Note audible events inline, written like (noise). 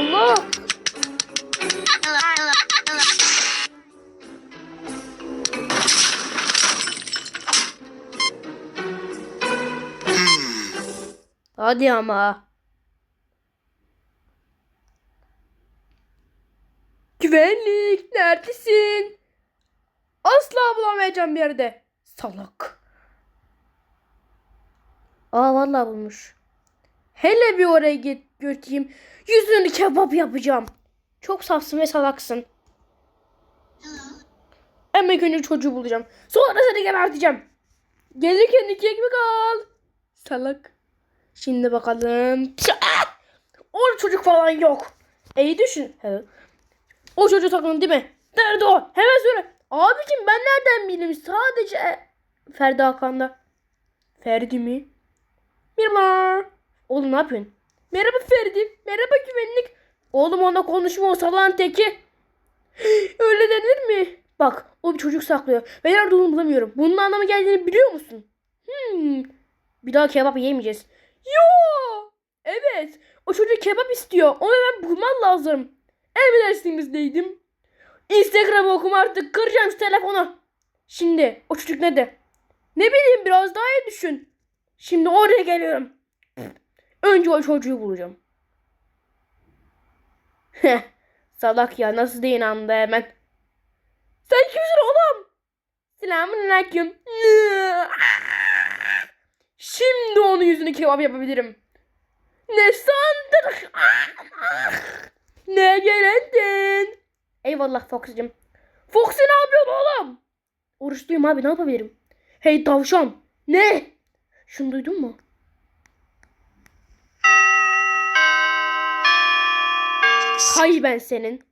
Allah. Hadi ama. Güvenlik neredesin? Asla bulamayacağım bir yerde. Salak. Aa vallahi bulmuş. Hele bir oraya git götüreyim. Yüzünü kebap yapacağım. Çok safsın ve salaksın. Ama önce çocuğu bulacağım. Sonra seni geberteceğim. Gelirken iki ekmek al. Salak. Şimdi bakalım. O çocuk falan yok. İyi düşün. O çocuğu takın değil mi? Nerede o? Hemen söyle. Abicim ben nereden bileyim? Sadece Ferdi Hakan'da. Ferdi mi? Merhaba. Oğlum ne yapıyorsun? Merhaba Ferdi. Merhaba güvenlik. Oğlum ona konuşma o salağın teki. (gasps) Öyle denir mi? Bak o bir çocuk saklıyor. Ben nerede olduğunu bulamıyorum. Bunun anlamı geldiğini biliyor musun? Hmm. Bir daha kebap yemeyeceğiz. Yo. Evet. O çocuk kebap istiyor. Onu hemen bulman lazım. Emredersinizdeydim. Instagram'ı okuma artık. Kıracağım şu telefonu. Şimdi o çocuk nerede? Ne bileyim biraz daha iyi düşün. Şimdi oraya geliyorum. Önce o çocuğu bulacağım. Heh. Salak ya nasıl da inandı hemen. Sen kimsin oğlum? Selamun aleyküm. Şimdi onun yüzünü kebap yapabilirim. Ne sandın? ne gelendin? Eyvallah Fox'cığım. Foxy ne yapıyorsun oğlum? Oruçluyum abi ne yapabilirim? Hey tavşan. Ne? Şunu duydun mu? Hay ben senin.